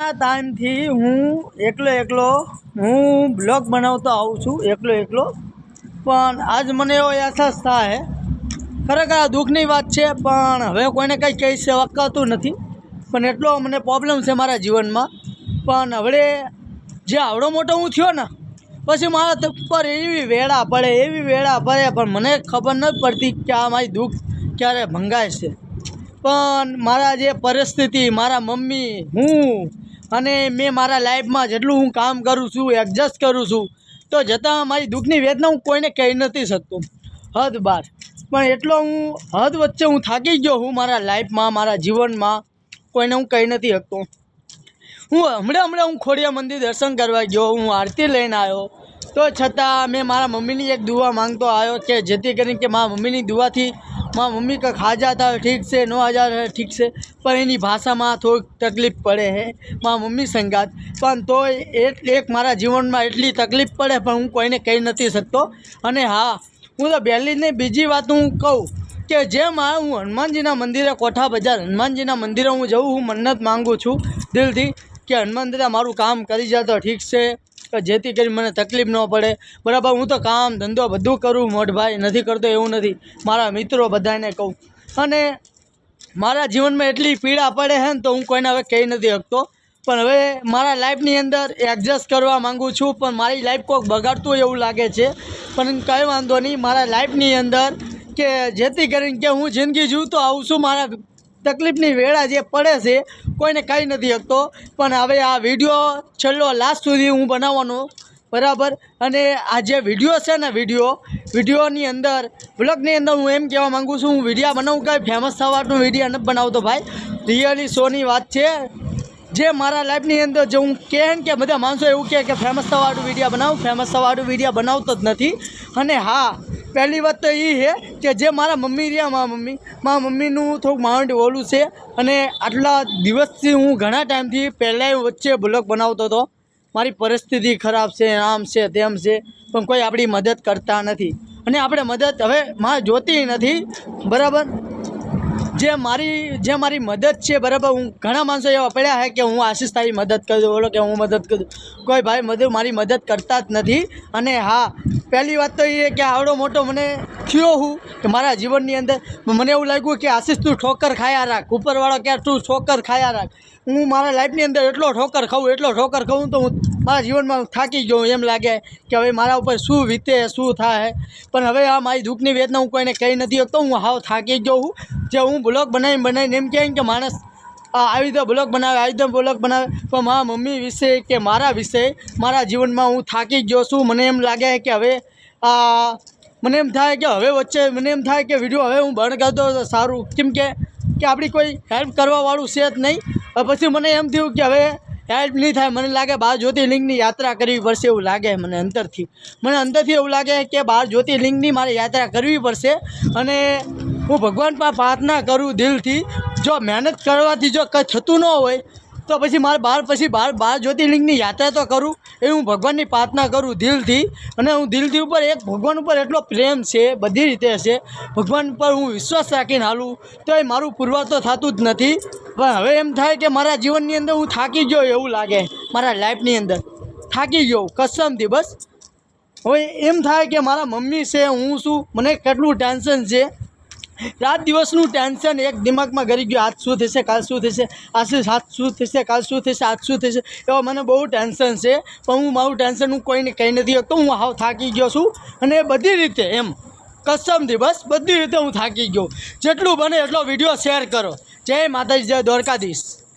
આ ટાઈમથી હું એકલો એકલો, હું બ્લોગ બનાવતો આવું છું, એકલો એકલો. પણ આજ મને એવો અહેસાસ થાય, ખરેખર આ દુઃખની વાત છે, પણ હવે કોઈને કંઈ કહી શકાતું નથી. પણ એટલો મને પ્રોબ્લેમ છે મારા જીવનમાં. પણ હવે જે આવડો મોટો હું થયો ને, પછી મારા પર એવી વેળા પડે, એવી વેળા પડે, પણ મને ખબર નથી પડતી કે આ મારી દુઃખ ક્યારે ભંગાય છે. પણ મારા જે પરિસ્થિતિ, મારા મમ્મી, હું અને મેં મારા લાઈફમાં જેટલું હું કામ કરું છું એડજસ્ટ કરું છું, તો જતાં મારી દુઃખની વેદના હું કોઈને કહી નથી શકતો. હદ બાર. પણ એટલો હું, હદ વચ્ચે હું થાકી ગયો હું મારા લાઈફમાં, મારા જીવનમાં, કોઈને હું કહી નથી શકતો. હું હમણાં હમણાં હું ખોડિયા મંદિર દર્શન કરવા ગયો, હું આરતી લઈને આવ્યો. તો છતાં મેં મારા મમ્મીની એક દુવા માંગતો આવ્યો કે જેથી કરીને કે મારા મમ્મીની દુઆથી મારા મમ્મી કંઈક હાજા થાય ઠીક છે, નો હાજા થાય ઠીક છે, પણ એની ભાષામાં થોડીક તકલીફ પડે છે મારા મમ્મી સંગાત, પણ તોય એક મારા જીવનમાં એટલી તકલીફ પડે, પણ હું કોઈને કહી નથી શકતો. અને હા, હું તો બેલીને બીજી વાત હું કહું કે જેમ આ હું હનુમાનજીના મંદિરે કોઠા બજાર, હનુમાનજીના મંદિરે હું જઉં, હું મન્નત માગું છું દિલથી કે હનુમાન મારું કામ કરી જાય તો ઠીક છે. કે જેથી કરી મને તકલીફ ન પડે. બરાબર, હું તો કામ ધંધો બધું કરું, મોટભાઈ, નથી કરતો એવું નથી. મારા મિત્રો બધાને કહું. અને મારા જીવનમાં એટલી પીડા પડે છે ને તો હું કોઈને હવે કહી નથી શકતો. પણ હવે મારા લાઈફની અંદર એડજસ્ટ કરવા માગું છું, પણ મારી લાઈફ કોઈક બગાડતું એવું લાગે છે. પણ કંઈ વાંધો નહીં, મારા લાઈફની અંદર કે જેથી કરીને કે હું જિંદગી જીવતો આવું છું, મારા તકલીફની વેળા જે પડે છે, કોઈને કાંઈ નથી શકતો પણ હવે આ વીડિયો છેલ્લો લાસ્ટ સુધી હું બનાવવાનો. બરાબર? અને આ જે વીડિયો છે ને વીડિયો, વિડીયોની અંદર બ્લોગની અંદર હું એમ કહેવા માગું છું, હું વિડીયા બનાવું કાંઈ ફેમસ થવાનું વીડિયો નથી બનાવતો ભાઈ. રિયલી શોની વાત છે. જે મારા લાઈફની અંદર જે હું કહે કે બધા માણસો એવું કહે કે ફેમસ થવાવાળું વીડિયો બનાવું ફેમસ થવાવાળું વીડિયો બનાવતો જ નથી. અને હા પહેલી વાત તો એ છે કે જે મારા મમ્મી રહ્યા, મારા મમ્મી, મારા મમ્મીનું થોડુંક માઉન્ટ ઓલું છે અને આટલા દિવસથી હું ઘણા ટાઈમથી પહેલાં વચ્ચે બ્લોગ બનાવતો હતો. મારી પરિસ્થિતિ ખરાબ છે, આમ છે, તેમ છે, પણ કોઈ આપણી મદદ કરતા નથી. અને આપણે મદદ હવે માં જોતી નથી, બરાબર? જે મારી જે મારી મદદ છે, બરાબર? હું ઘણા માણસો એવા પડ્યા છે કે હું આશીષ તારી મદદ કરી દઉં બોલો કે હું મદદ કરું. કોઈ ભાઈ મદદ, મારી મદદ કરતા જ નથી. અને હા પહેલી વાત તો એ કે આવડો મોટો મને થયો હું કે મારા જીવનની અંદર મને એવું લાગ્યું કે આશીષ, તું ઠોકર ખાયા રાખ. ઉપરવાળો કે તું ઠોકર ખાયા રાખ. હું મારા લાઈફની અંદર એટલો ઠોકર ખાઉં, એટલો ઠોકર ખાઉં તો હું મારા જીવનમાં થાકી ગયો એમ લાગે કે હવે મારા ઉપર શું વીતે, શું થાય. પણ હવે આ મારી દુઃખની વેદના હું કોઈને કહી નથી શકતો, હું હાવ થાકી ગયો હું. જે હું બ્લોગ બનાવીને બનાવીને એમ કહે કે માણસ આવી રીતે બ્લોગ બનાવે, આવી રીતે બ્લોગ બનાવે. પણ મારા મમ્મી વિશે કે મારા વિશે, મારા જીવનમાં હું થાકી ગયો છું. મને એમ લાગે કે હવે મને એમ થાય કે હવે વચ્ચે, મને એમ થાય કે વીડિયો હવે હું બંધ કરતો સારું. કેમ કે કે આપણી કોઈ હેલ્પ કરવાવાળું છે જ નહીં. પછી મને એમ થયું કે હવે હેલ્પ નહીં થાય. મને લાગે બાર જ્યોતિર્લિંગની યાત્રા કરવી પડશે એવું લાગે મને અંદરથી. મને અંદરથી એવું લાગે કે બાર જ્યોતિર્લિંગની મારે યાત્રા કરવી પડશે. અને હું ભગવાન પર પ્રાર્થના કરું દિલથી. જો મહેનત કરવાથી જો કંઈ થતું ન હોય, તો પછી મારે બાર પછી બાર બાર જ્યોતિર્લિંગની યાત્રા તો કરું. એ હું ભગવાનની પ્રાર્થના કરું દિલથી. અને હું દિલથી ઉપર એક, ભગવાન ઉપર એટલો પ્રેમ છે, બધી રીતે છે. ભગવાન પર હું વિશ્વાસ રાખીને હાલું. તો એ મારું પુરવાર તો થતું જ નથી. પણ હવે એમ થાય કે મારા જીવનની અંદર હું થાકી ગયો એવું લાગે. મારા લાઈફની અંદર. થાકી ગયો, કસમથી બસ. હવે એમ થાય કે મારા મમ્મી છે, હું છું. મને કેટલું ટેન્શન છે. રાત દિવસનું ટેન્શન, એક દિમાગમાં ગરી ગયું, આજ શું થશે, કાલ શું થશે, આજે આજ શું થશે, કાલ શું થશે, આજ શું થશે, એવા મને બહુ ટેન્શન છે. પણ હું મારું ટેન્શન હું કોઈને કહી નથી શકતો, હું હાવ થાકી ગયો છું. અને બધી રીતે એમ કસમથી બસ, બધી રીતે હું થાકી ગયો. જેટલું બને એટલો વીડિયો શેર કરો. જય માતાજી, જય દ્વારકાધીશ.